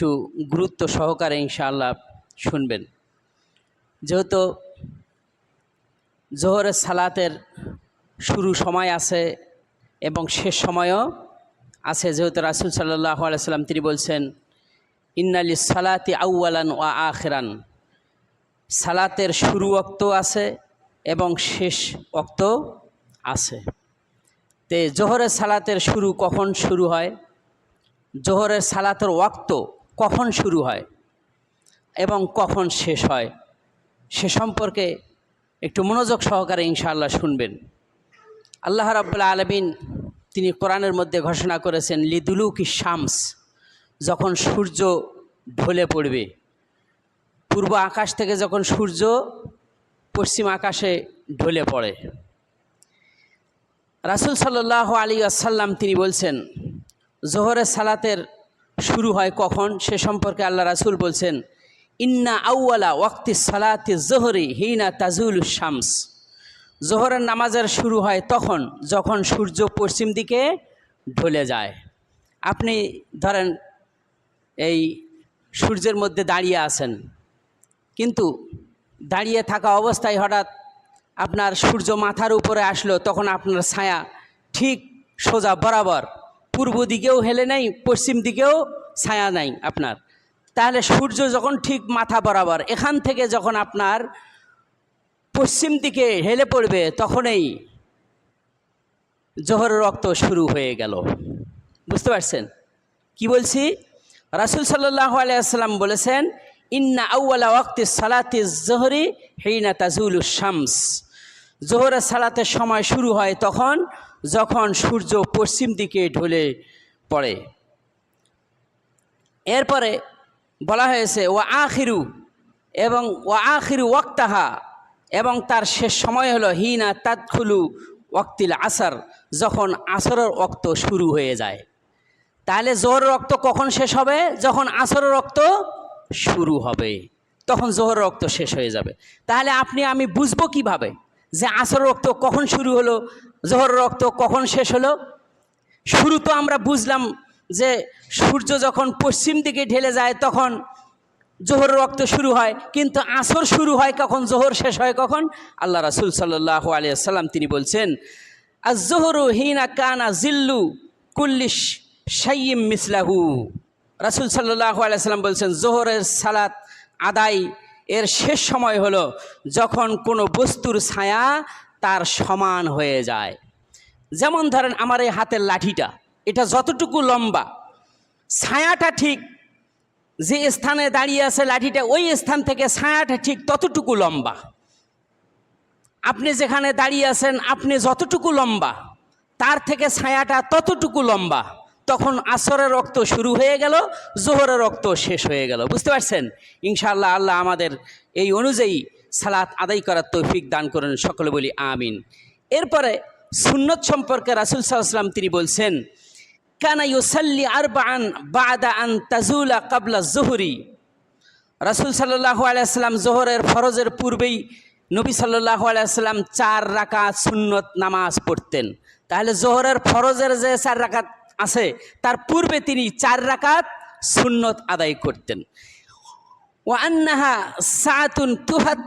একটু গুরুত্ব সহকারে ইনশাআল্লাহ শুনবেন। যেহেতু জোহরের সালাতের শুরু সময় আছে এবং শেষ সময়ও আছে, যেহেতু রাসুল সাল্লাহ আলাইসাল্লাম তিনি বলছেন, ইন্নালি সালাতি আউ্বালান ও আখেরান। সালাতের শুরু অক্ত আছে এবং শেষ অক্ত আছে। তে জোহরের সালাতের শুরু কখন শুরু হয়? জোহরের সালাতের ওয়াক্ত কখন শুরু হয় এবং কখন শেষ হয়, সে সম্পর্কে একটু মনোযোগ সহকারে ইনশাআল্লাহ শুনবেন। আল্লাহ রাবুল্লাহ আলমিন তিনি কোরআনের মধ্যে ঘোষণা করেছেন, লিদুলুকি শামস, যখন সূর্য ঢলে পড়বে। পূর্ব আকাশ থেকে যখন সূর্য পশ্চিম আকাশে ঢলে পড়ে। রাসুল সাল্লাহ আলী আসাল্লাম তিনি বলছেন, জোহরের সালাতের শুরু হয় কখন? সে সম্পর্কে আল্লাহ রাসুল বলছেন, ইন্না আউ্লা ওয়াক্তি সালাতি জোহরি হিনা তাজুল শামস। জোহরের নামাজের শুরু হয় তখন, যখন সূর্য পশ্চিম দিকে ঢলে যায়। আপনি ধরেন, এই সূর্যের মধ্যে দাঁড়িয়ে আছেন, কিন্তু দাঁড়িয়ে থাকা অবস্থায় হঠাৎ আপনার সূর্য মাথার উপরে আসলো, তখন আপনার ছায়া ঠিক সোজা বরাবর পূর্ব দিকেও হেলে নাই, পশ্চিম দিকেও ছায়া নাই আপনার। তাহলে সূর্য যখন ঠিক মাথা বরাবর, এখান থেকে যখন আপনার পশ্চিম দিকে হেলে পড়বে, তখনই জোহর রক্ত শুরু হয়ে গেল। বুঝতে পারছেন? কি বলছি? রাসুল সাল্লাহ আলিয়াল্লাম বলেছেন, ইন্না আউ্লা ওয়াক্তি সালাতি জোহরি হেইনা তাজুল শামস। জোহরের সালাতের সময় শুরু হয় তখন যখন সূর্য পশ্চিম দিকে ঢলে পড়ে। এরপরে বলা হয়েছে ও আখিরু এবং ও আখিরু ওয়াক্তাহা এবং তার শেষ সময় হলো, হিনা তাৎখুলু ওয়াক্তিল আসার যখন আসরের রক্ত শুরু হয়ে যায়। তাহলে জোহর রক্ত কখন শেষ হবে? যখন আসরের রক্ত শুরু হবে। তখন জোহর রক্ত শেষ হয়ে যাবে। তাহলে আপনি, আমি বুঝব কীভাবে? যে আসর রক্ত কখন শুরু হলো, জোহর রক্ত কখন শেষ হলো? শুরু তো আমরা বুঝলাম যে সূর্য যখন পশ্চিম দিকে ঢেলে যায় তখন জোহর রক্ত শুরু হয়, কিন্তু আসর শুরু হয় কখন, জোহর শেষ হয় কখন? আল্লাহ রাসুল সাল্লাহ আলিয়াল্লাম তিনি বলছেন আর জোহরু হিনা কানা জিল্লু কুল্লিশ সাইম মিসলাহু। রাসুল সাল্লাহ আলাইসাল্লাম বলছেন, জোহরের সালাত আদায় এর শেষ সময় হলো যখন কোনো বস্তুর ছায়া তার সমান হয়ে যায়। যেমন ধরেন আমার এই হাতের লাঠিটা, এটা যতটুকু লম্বা, ছায়াটা ঠিক যে স্থানে দাঁড়িয়ে আছে লাঠিটা, ওই স্থান থেকে ছায়াটা ঠিক ততটুকু লম্বা। আপনি যেখানে দাঁড়িয়ে আছেন, আপনি যতটুকু লম্বা, তার থেকে ছায়াটা ততটুকু লম্বা। তখন আসরের রক্ত শুরু হয়ে গেল, জোহরের রক্ত শেষ হয়ে গেল। বুঝতে পারছেন? ইনশাআল্লাহ আল্লাহ আমাদের এই অনুযায়ী সালাত আদায় করার তৌফিক দান করেন, সকলে বলি আমিন। এরপরে সুন্নত সম্পর্কে রাসুল সাল্লাম তিনি বলছেন, কানা ইউসাল্লি আরবান বাদা আন তাজুলা কাবলা জহুরি। রাসুল সাল্লাহ আলাইসাল্লাম জোহরের ফরজের পূর্বেই নবী সাল্লাহ আলাইসাল্লাম চার রাকাত সুন্নত নামাজ পড়তেন। তাহলে জোহরের ফরজের যে চার রাকাত আছে, তার পূর্বে তিনি চার রাকাত সুন্নত আদায় করতেন। ও আন্নাহা সাতুন তুহাত,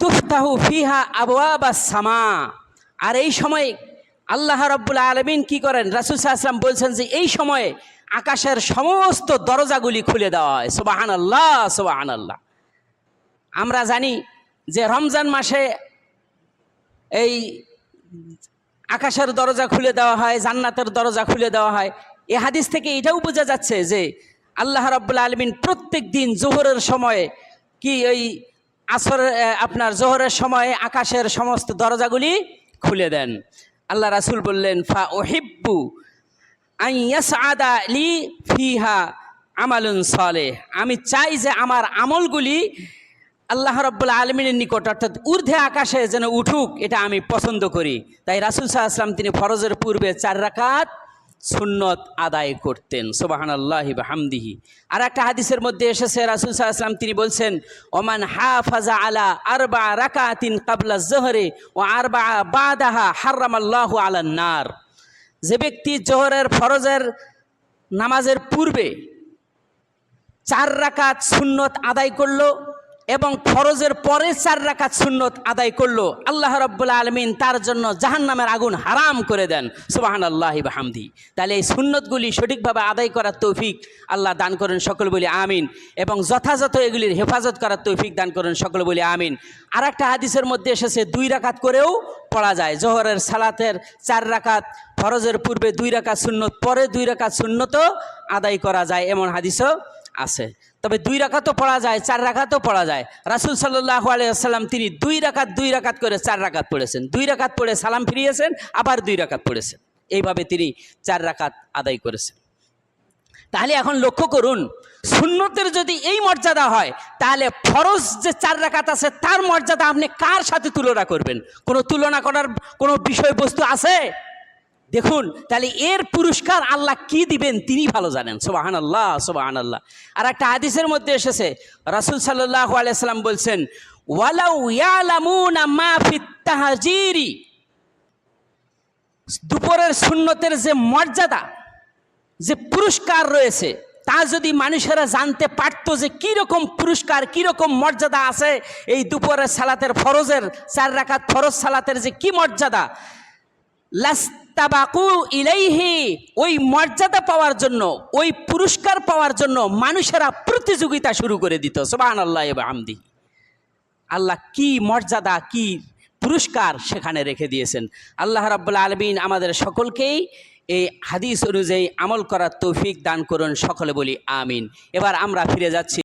তুফতাহু ফিহা আবওয়াবা সামা। আর এই সময় আল্লাহ রব্বুল আলমিন কি করেন? রাসুল সাহা বলছেন যে, এই সময়ে আকাশের সমস্ত দরজাগুলি খুলে দেওয়া হয়। সোবাহান আল্লাহ সোবাহান আল্লাহ আমরা জানি যে রমজান মাসে এই আকাশের দরজা খুলে দেওয়া হয়, জান্নাতের দরজা খুলে দেওয়া হয়। এ হাদিস থেকে এটাও বোঝা যাচ্ছে যে আল্লাহ রব্বুল আলমিন প্রত্যেক দিন জোহরের সময়ে কি ওই আসর আপনার জোহরের সময়ে আকাশের সমস্ত দরজাগুলি খুলে দেন। আল্লাহ রাসুল বললেন, ফা ওহিব্বু আইয়াস আদা লি ফিহা আমালুন সলে আমি চাই যে আমার আমলগুলি আল্লাহ রব্বুল আলমিনের নিকট অর্থাৎ ঊর্ধ্বে আকাশে যেন উঠুক, এটা আমি পছন্দ করি। তাই রাসুল সাহা আসলাম তিনি ফরজের পূর্বে চার রাকাত সুন্নত আদায় করতেন। সোবাহান আল্লাহি হামদিহি আর একটা হাদিসের মধ্যে এসেছে, রাসুল সাল্লাম তিনি বলছেন, ওমান হাফাজা আলা আরবা রাকাতিন কাবলা জহরে ও আরবা বাদাহা হার্রাম আল্লাহ আলান্নার যে ব্যক্তি জোহরের ফরজের নামাজের পূর্বে চার রাকাত সুন্নত আদায় করল এবং ফরজের পরে চার রাকাত সুন্নত আদায় করল। আল্লাহ রব্বুল আলমিন তার জন্য জাহান্নামের আগুন হারাম করে দেন। সুবাহান আল্লাহ হামদি তাহলে এই সুন্নতগুলি সঠিকভাবে আদায় করার তৌফিক আল্লাহ দান করেন সকল বলি আমিন এবং যথাযথ এগুলির হেফাজত করার তৌফিক দান করেন সকল বলি আমিন। আর একটা হাদিসের মধ্যে এসেছে, দুই রাকাত করেও পড়া যায়। জোহরের সালাতের চার রাকাত, ফরজের পূর্বে দুই রাকাত সুন্নত, পরে দুই রাকাত সুন্নতও আদায় করা যায়, এমন হাদিসও আছে। তবে দুই রাকাতও পড়া যায়, চার রাকাতও পড়া যায়। রাসুল সাল্লাহ আলিয়াল্লাম তিনি দুই রাকাত দুই রাকাত করে চার রাকাত পড়েছেন। দুই রাকাত পড়ে সালাম ফিরিয়েছেন, আবার দুই রাকাত পড়েছেন। এইভাবে তিনি চার রাকাত আদায় করেছেন। তাহলে এখন লক্ষ্য করুন, সুন্নতের যদি এই মর্যাদা হয়, তাহলে ফরজ যে চার রাকাত আছে, তার মর্যাদা আপনি কার সাথে তুলনা করবেন? কোনো তুলনা করার কোনো বিষয়বস্তু আছে? দেখুন, তাহলে এর পুরস্কার আল্লাহ কি দিবেন তিনি ভালো জানেন। সোবাহান আল্লাহ সোবাহান আল্লাহ আর একটা হাদিসের মধ্যে এসেছে, রাসুল সাল্লাহ আলাইসাল্লাম বলছেন দুপুরের সুন্নতের যে মর্যাদা, যে পুরস্কার রয়েছে, তা যদি মানুষেরা জানতে পারতো যে কীরকম পুরস্কার, কীরকম মর্যাদা আছে, এই দুপুরের সালাতের ফরজের, চার রাকাত ফরজ সালাতের যে কি মর্যাদা লাস্তাবাকু ইলাইহি, ওই মর্যাদা পাওয়ার জন্য, ওই পুরস্কার পাওয়ার জন্য মানুষেরা প্রতিযোগিতা শুরু করে দিত। সোবান আল্লাহ আমদি আল্লাহ কি মর্যাদা, কি পুরস্কার সেখানে রেখে দিয়েছেন। আল্লাহ রাব্বুল আলমিন আমাদের সকলকেই এই হাদিস অনুযায়ী আমল করার তৌফিক দান করুন, সকলে বলি আমিন। এবার আমরা ফিরে যাচ্ছি।